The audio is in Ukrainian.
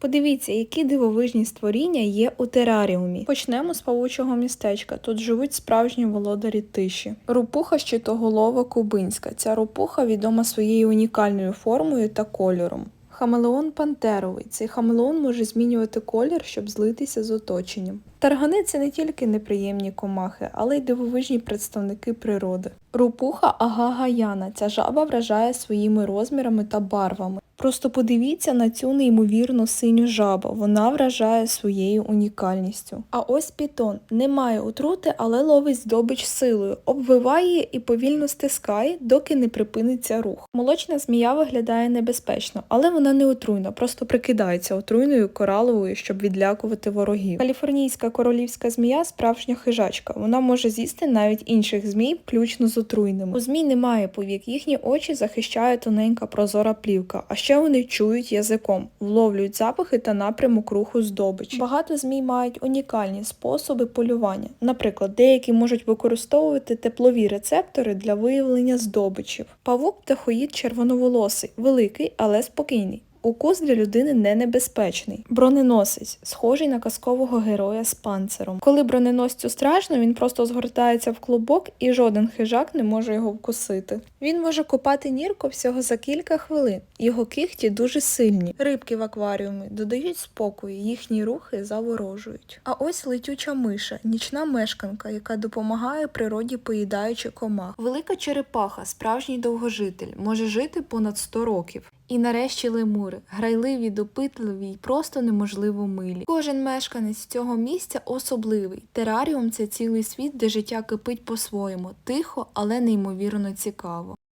Подивіться, які дивовижні створіння є у тераріумі. Почнемо з павучого містечка. Тут живуть справжні володарі тиші. Рупуха щитоголова кубинська. Ця рупуха відома своєю унікальною формою та кольором. Хамелеон пантеровий. Цей хамелеон може змінювати колір, щоб злитися з оточенням. Таргани це не тільки неприємні комахи, але й дивовижні представники природи. Рупуха агагаяна. Ця жаба вражає своїми розмірами та барвами. Просто подивіться на цю неймовірно синю жабу. Вона вражає своєю унікальністю. А ось пітон не має отрути, але ловить здобич силою, обвиває і повільно стискає, доки не припиниться рух. Молочна змія виглядає небезпечно, але вона не отруйна, просто прикидається отруйною кораловою, щоб відлякувати ворогів. Каліфорнійська королівська змія справжня хижачка. Вона може з'їсти навіть інших змій, включно з отруйними. У змій немає повік, їхні очі захищає тоненька прозора плівка, а ще вони чують язиком, вловлюють запахи та напрямок руху здобичі. Багато змій мають унікальні способи полювання. Наприклад, деякі можуть використовувати теплові рецептори для виявлення здобичів. Павук птахоїд червоноволосий, великий, але спокійний. Укус для людини не небезпечний. Броненосець, схожий на казкового героя з панциром. Коли броненосцю страшно, він просто згортається в клубок і жоден хижак не може його вкусити. Він може копати нірку всього за кілька хвилин. Його кігті дуже сильні. Рибки в акваріумі додають спокою, їхні рухи заворожують. А ось летюча миша, нічна мешканка, яка допомагає природі поїдаючи комах. Велика черепаха, справжній довгожитель, може жити понад 100 років. І нарешті лемури, грайливі, допитливі й просто неможливо милі. Кожен мешканець цього місця особливий. Тераріум це цілий світ, де життя кипить по-своєму, тихо, але неймовірно цікаво.